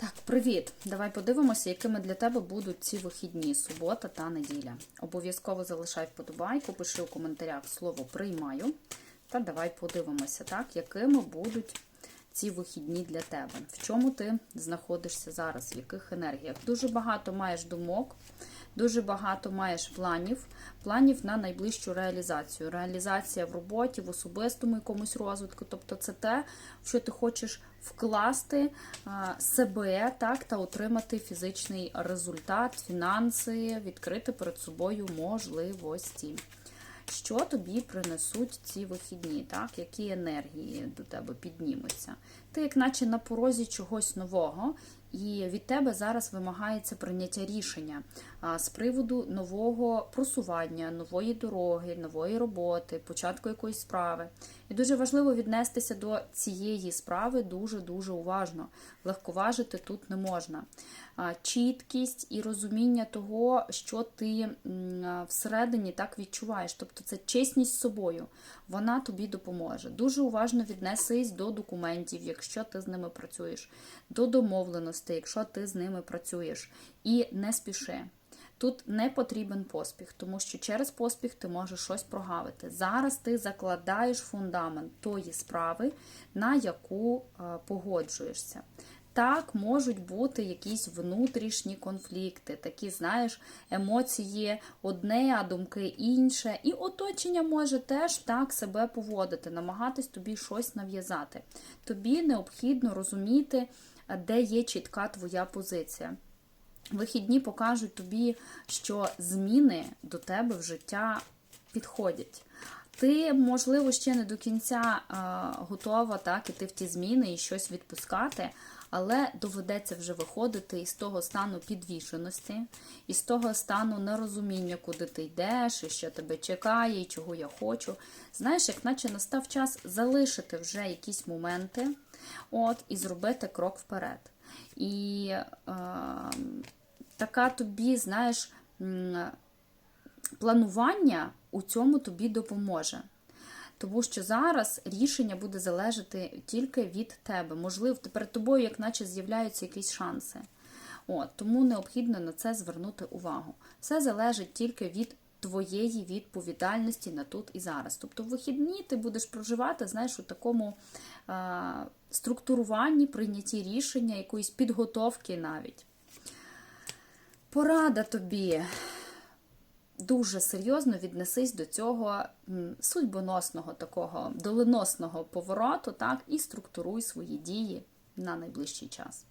Так, привіт! Давай подивимося, якими для тебе будуть ці вихідні, субота та неділя. Обов'язково залишай вподобайку, пиши у коментарях слово приймаю. Та давай подивимося, так, якими будуть ці вихідні для тебе. В чому ти знаходишся зараз, в яких енергіях? Дуже багато маєш думок, дуже багато маєш планів, планів на найближчу реалізацію. Реалізація в роботі, в особистому якомусь розвитку. Тобто це те, в що ти хочеш вкласти себе так, та отримати фізичний результат, фінанси, відкрити перед собою можливості. Що тобі принесуть ці вихідні, так? які енергії до тебе піднімуться? Ти, як наче на порозі чогось нового, і від тебе зараз вимагається прийняття рішення з приводу нового просування, нової дороги, нової роботи, початку якоїсь справи. І дуже важливо віднестися до цієї справи дуже-дуже уважно. Легковажити тут не можна. Чіткість і розуміння того, що ти всередині так відчуваєш. Тобто це чесність з собою, вона тобі допоможе. Дуже уважно віднесись до документів, якщо ти з ними працюєш, до домовленостей, якщо ти з ними працюєш. І не спіши. Тут не потрібен поспіх, тому що через поспіх ти можеш щось прогавити. Зараз ти закладаєш фундамент тої справи, на яку е, погоджуєшся. Так, можуть бути якісь внутрішні конфлікти, такі, знаєш, емоції одне, а думки інше. І оточення може теж так себе поводити, намагатись тобі щось нав'язати. Тобі необхідно розуміти, де є чітка твоя позиція. Вихідні покажуть тобі, що зміни до тебе в життя підходять. Ти, можливо, ще не до кінця готова так іти в ті зміни і щось відпускати, але доведеться вже виходити із того стану підвішеності, із того стану нерозуміння, куди ти йдеш, і що тебе чекає, і чого я хочу. Знаєш, як наче настав час залишити вже якісь моменти, от, і зробити крок вперед. І е, така тобі, знаєш, планування у цьому тобі допоможе. Тому що зараз рішення буде залежати тільки від тебе. Можливо, перед тобою, як наче з'являються якісь шанси. От, Тому необхідно на це звернути увагу. Все залежить тільки від твоєї відповідальності на тут і зараз. Тобто, в вихідні ти будеш проживати, знаєш, у такому е, структуруванні, прийнятті рішення, якоїсь підготовки навіть. Порада тобі. Дуже серйозно віднесись до цього судьбоносного, такого доленосного повороту, так, і структуруй свої дії на найближчий час.